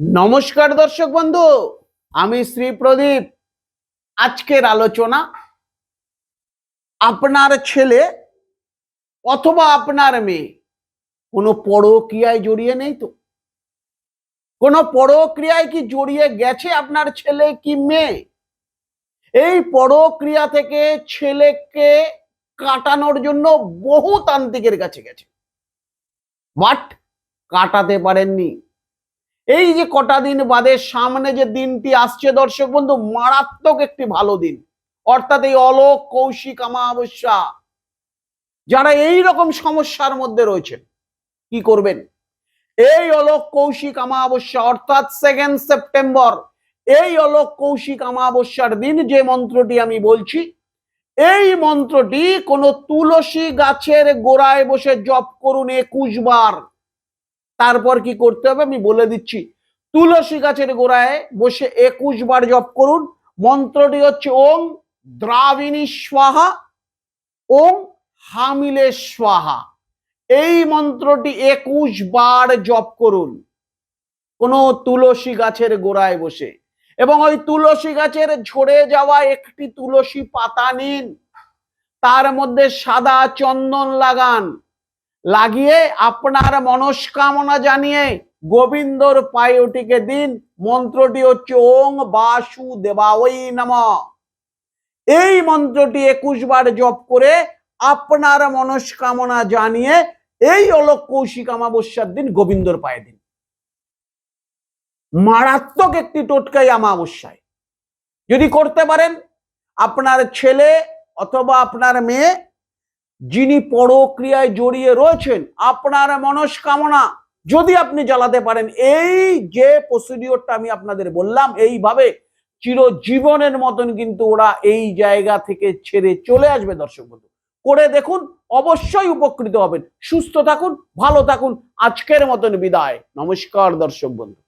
নমস্কার দর্শক বন্ধু, আমি শ্রী প্রদীপ। আজকের আলোচনা আপনার ছেলে অথবা আপনার মেয়ে, কোনো পরক্রিয়ায় জড়িয়ে নেই তো? কোনো পরক্রিয়ায় কি জড়িয়ে গেছে আপনার ছেলে কি মেয়ে? এই পরক্রিয়া থেকে ছেলেকে কাটানোর জন্য বহু তান্ত্রিকের কাছে গেছে। বাট কাটাতে পারেননি। এই যে কটা দিন বাদে সামনে যে দিনটি আসছে, দর্শক বন্ধু, মারাত্মক একটি ভালো দিন। অর্থাৎ এই অলোক কৌশিক অমাবস্যা। যারা এই রকম সমস্যার মধ্যে রয়েছেন, কি করবেন? এই অলোক কৌশিক অমাবস্যা, অর্থাৎ সেকেন্ড সেপ্টেম্বর এই অলোক কৌশিক অমাবস্যার দিন যে মন্ত্রটি আমি বলছি, এই মন্ত্রটি কোনো তুলসী গাছের গোড়ায় বসে জপ করুন একুশ বার। তারপর কি করতে হবে আমি বলে দিচ্ছি। তুলসী গাছের গোড়ায় বসে একুশ বার জপ করুন। মন্ত্রটি হচ্ছে ওম দ্রাবিণী স্বাহা, ওম হামিলে স্বাহা। এই মন্ত্রটি একুশ বার জপ করুন। কোনো তুলসী গাছের গোড়ায় বসে। এবং ওই তুলসী গাছের ঝরে যাওয়া একটি তুলসী পাতা নিন। তার মধ্যে সাদা চন্দন লাগান। লাগিয়ে আপনার মনস্কামনা জানিয়ে গোবিন্দর পায়টিকে দিন। মন্ত্রটি হচ্ছে ওং বাসু দেবাওই নম। এই মন্ত্রটি একুশ বার জপ করে আপনার মনস্কামনা জানিয়ে এই অলোক কৌশিক অমাবস্যার দিন গোবিন্দর পায়ে দিন। মারাত্মক একটি টোটকাই অমাবস্যায়। যদি করতে পারেন, আপনার ছেলে অথবা আপনার মেয়ে যিনি পরক্রিয়ায় জড়িয়ে রয়েছেন, আপনার মনস্কামনা যদি আপনি জ্বালাতে পারেন, এই যে প্রসিডিওরটা আমি আপনাদের বললাম, এইভাবে চিরজীবনের মতন কিন্তু ওরা এই জায়গা থেকে ছেড়ে চলে আসবে দর্শক বন্ধু। করে দেখুন, অবশ্যই উপকৃত হবেন। সুস্থ থাকুন, ভালো থাকুন। আজকের মতন বিদায়। নমস্কার দর্শক বন্ধু।